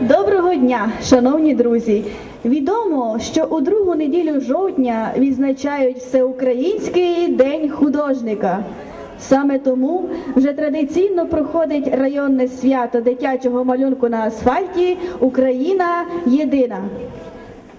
Доброго дня, шановні друзі! Відомо, що у другу неділю жовтня відзначають Всеукраїнський день художника. Саме тому вже традиційно проходить районне свято дитячого малюнку на асфальті Україна єдина.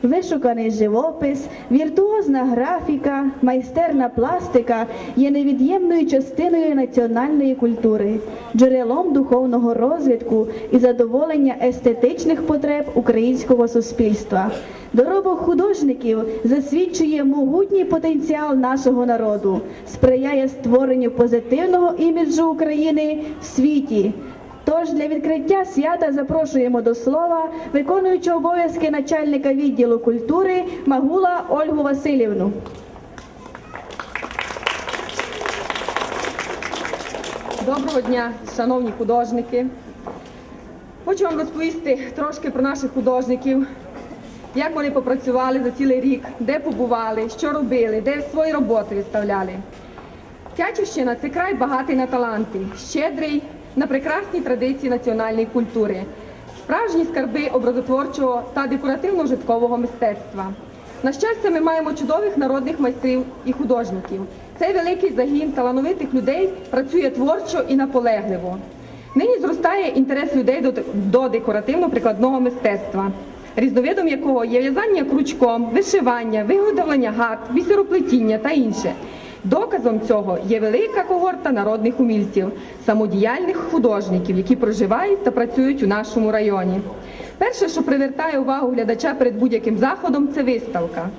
Вишуканий живопис, віртуозна графіка, майстерна пластика є невід'ємною частиною національної культури, джерелом духовного розвитку і задоволення естетичних потреб українського суспільства. Доробок художників засвідчує могутній потенціал нашого народу, сприяє створенню позитивного іміджу України в світі. Тож для відкриття свята запрошуємо до слова виконуючого обов'язки начальника відділу культури Магула Ольгу Васильівну. Доброго дня, шановні художники. Хочу вам розповісти трошки про наших художників, як вони попрацювали за цілий рік, де побували, що робили, де свої роботи виставляли. Тячівщина це край багатий на таланти, щедрий на прекрасні традиції національної культури, справжні скарби образотворчого та декоративно-житкового мистецтва. На щастя, ми маємо чудових народних майстрів і художників. Цей великий загін талановитих людей працює творчо і наполегливо. Нині зростає інтерес людей до, декоративно-прикладного мистецтва, різновидом якого є в'язання крючком, вишивання, виготовлення гат, бісероплетіння та інше. Доказом цього є велика когорта народних умільців, самодіяльних художників, які проживають та працюють у нашому районі. Перше, що привертає увагу глядача перед будь-яким заходом, це виставка.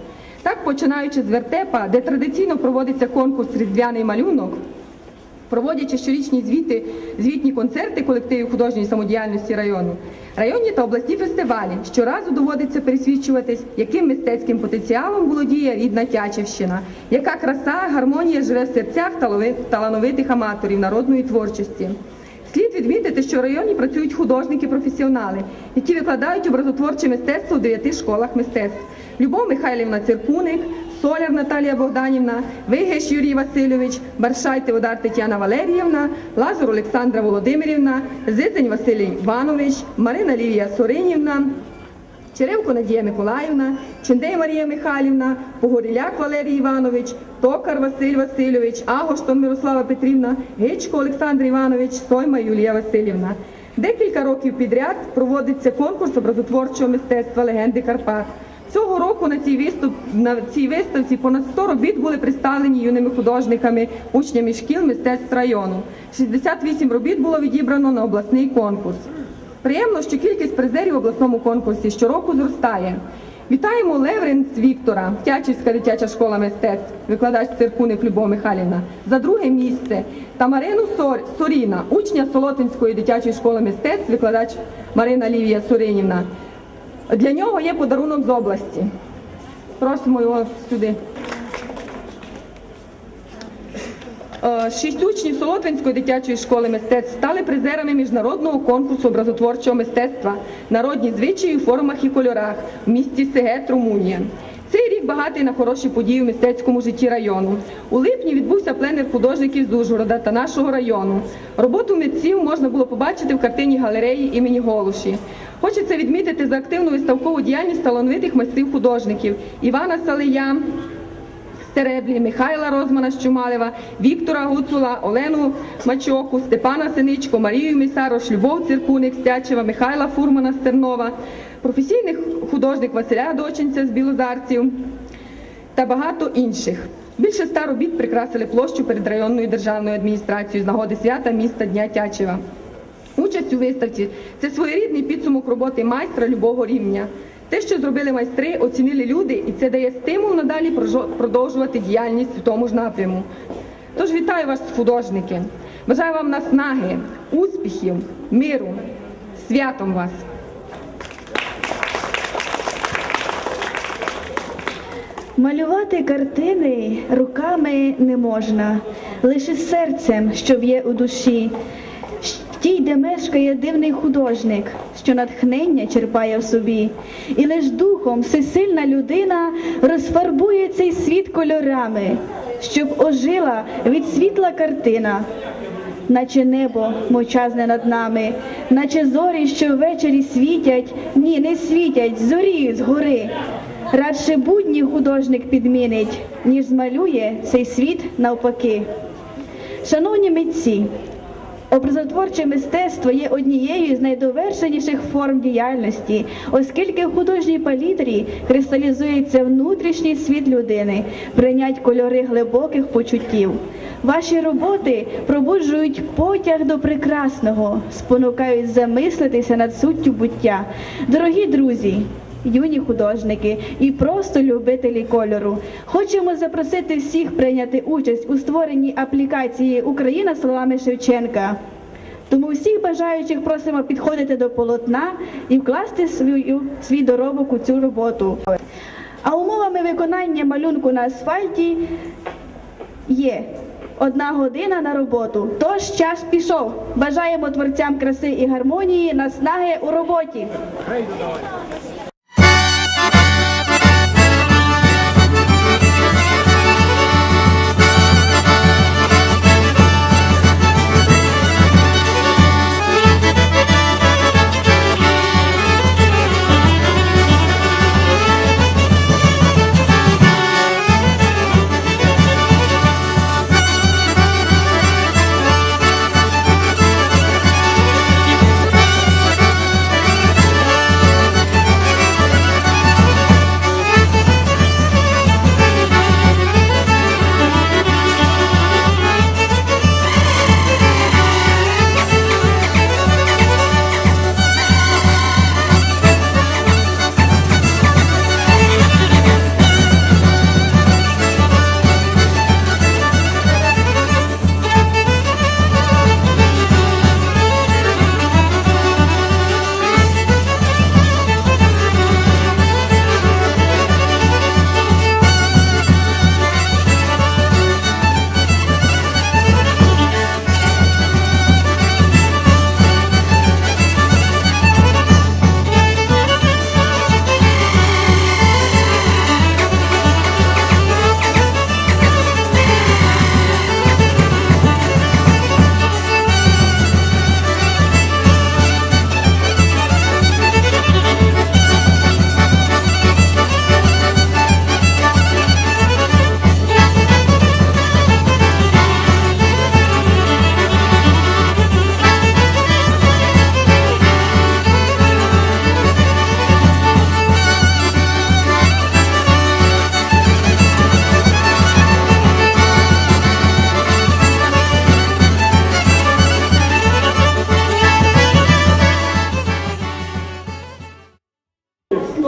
Так, починаючи з вертепа, де традиційно проводиться конкурс Різдвяний малюнок, проводячи щорічні звіти, звітні концерти колективів художньої самодіяльності району, районні та обласні фестивалі щоразу доводиться пересвідчуватись, яким мистецьким потенціалом володіє рідна Тячівщина, яка краса, гармонія живе в серцях талановитих аматорів народної творчості. Слід відмітити, що в районі працюють художники-професіонали, які викладають образотворче мистецтво в дев'яти школах мистецтв. Любов Михайлівна Циркуник, Соляр Наталія Богданівна, Вигеш Юрій Васильович, Баршай Теодар Тетяна Валеріївна, Лазар Олександра Володимирівна, Зизень Василій Іванович, Марина Лівія Соринівна, Черевко Надія Миколаївна, Чендей Марія Михайлівна, Погоріляк Валерій Іванович, Токар Василь Васильович, Агоштон Мирослава Петрівна, Гичко Олександр Іванович, Сойма Юлія Васильівна. Декілька років підряд проводиться конкурс образотворчого мистецтва легенди Карпат. Цього року на цій, виступ, на цій виставці понад 100 робіт були представлені юними художниками, учнями шкіл мистецтв району. 68 робіт було відібрано на обласний конкурс. Приємно, що кількість призерів в обласному конкурсі щороку зростає. Вітаємо Левринц Віктора, Тячівська дитяча школа мистецтв, викладач циркуник Любов Михайлівна, за друге місце та Марину Сор- Соріна, учня Солотинської дитячої школи мистецтв, викладач Марина Лівія Соринівна. Для нього є подарунок з області. Просимо його сюди. Е, Шість учнів Солотвинської дитячої школи мистецтв стали призерами міжнародного конкурсу образотворчого мистецтва Народні звичаї у формах і кольорах в місті Сегет, Румунія. Цей рік багатий на хороші події в мистецькому житті району. У липні відбувся пленер художників з Ужгорода та нашого району. Роботу митців можна було побачити в картині галереї імені Голуші. Хочеться відмітити за активну виставкову діяльність талановитих майстрів художників Івана Салия, Стереблі, Михайла Розмана з Чумалева, Віктора Гуцула, Олену Мачоку, Степана Синичко, Марію Місарош, Любов Циркуник з Тячева, Михайла Фурмана з Тернова, професійний художник Василя Дочинця з Білозарців та багато інших. Більше ста робіт прикрасили площу перед районною державною адміністрацією з нагоди свята міста Дня Тячева. Участь у виставці це своєрідний підсумок роботи майстра любого рівня. Те, що зробили майстри, оцінили люди, і це дає стимул надалі продовжувати діяльність в тому ж напряму. Тож вітаю вас, художники! Бажаю вам наснаги, успіхів, миру, святом вас! Малювати картини руками не можна, лише серцем, що б'є у душі. Тій, де мешкає дивний художник, що натхнення черпає в собі, і лиш духом всесильна людина розфарбує цей світ кольорами, щоб ожила від світла картина. наче небо мовчазне над нами, наче зорі, що ввечері світять, ні, не світять, зоріють згори. Радше будні художник підмінить, ніж змалює цей світ навпаки. Шановні митці, Образотворче мистецтво є однією з найдовершеніших форм діяльності, оскільки в художній палітрі кристалізується внутрішній світ людини, прийнять кольори глибоких почуттів. Ваші роботи пробуджують потяг до прекрасного, спонукають замислитися над суттю буття. Дорогі друзі, юні художники і просто любителі кольору. Хочемо запросити всіх прийняти участь у створенні аплікації Україна словами Шевченка. Тому всіх бажаючих просимо підходити до полотна і вкласти свою, свій доробок у цю роботу. А умовами виконання малюнку на асфальті є одна година на роботу. Тож час пішов. Бажаємо творцям краси і гармонії наснаги у роботі.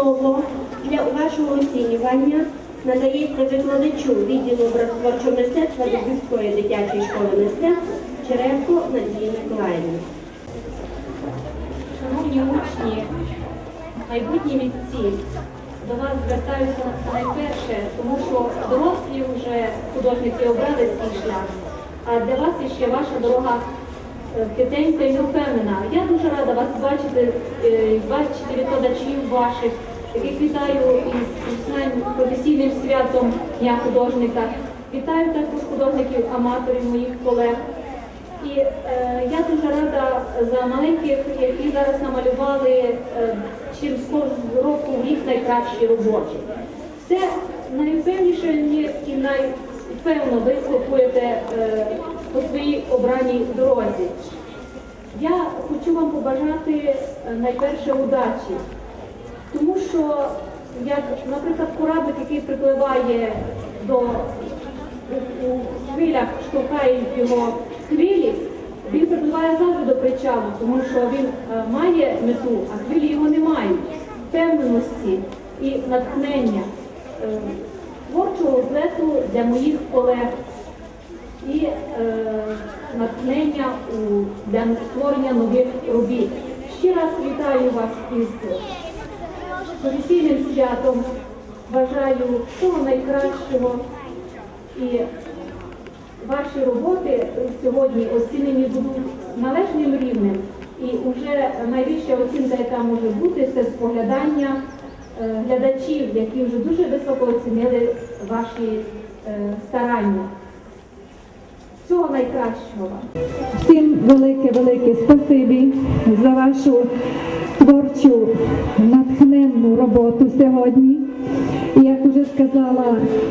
Слово для вашого оцінювання надається викладачу відділу образотворчого мистецтва Дубівської дитячої школи мистецтв Черевко Надії Миколаївні. Шановні учні, майбутні митці, до вас звертаюся найперше, тому що дорослі вже художники обрали свій шлях, а для вас ще ваша дорога е, хитенька і невпевнена. Я дуже рада вас бачити, е, бачити викладачів ваших, яких вітаю із професійним святом Дня художника. Вітаю також художників, аматорів, моїх колег. І е, я дуже рада за маленьких, які зараз намалювали е, з кожного року рік найкращі роботи. Це найпевніше і найпевно ви крокуєте е, по своїй обраній дорозі. Я хочу вам побажати е, найперше удачі, що, як, наприклад, кораблик, який припливає до у хвилях штовхають його хвилі, він припливає завжди до причалу, тому що він е, має мету, а хвилі його не мають. Впевненості і натхнення е, творчого злету для моїх колег і е, натхнення у, для створення нових робіт. Ще раз вітаю вас із професійним святом. Бажаю всього найкращого і ваші роботи сьогодні оцінені будуть належним рівнем. І вже найвища оцінка, яка може бути, це споглядання е, глядачів, які вже дуже високо оцінили ваші е, старання. Всього найкращого вам. Всім велике-велике спасибі за вашу творчу натхненну роботу сьогодні. І як вже сказала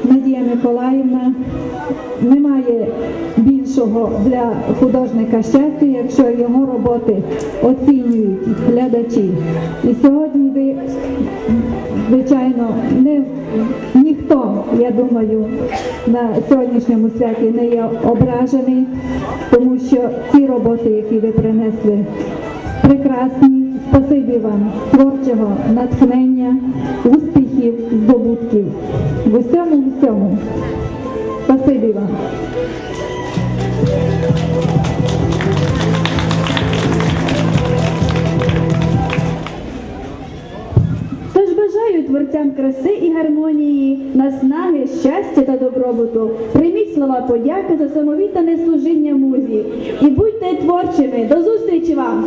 Надія Миколаївна, немає більшого для художника щастя, якщо його роботи оцінюють глядачі. І сьогодні ви, звичайно, не ніхто, я думаю, на сьогоднішньому святі не є ображений, тому що ці роботи, які ви принесли, прекрасні. Спасибі вам творчого натхнення, успіхів, здобутків. В усьому всьому. Спасибі вам. Тож бажаю творцям краси і гармонії, наснаги, щастя та добробуту. Прийміть слова подяки за самовіддане служіння музі і будьте творчими. До зустрічі вам!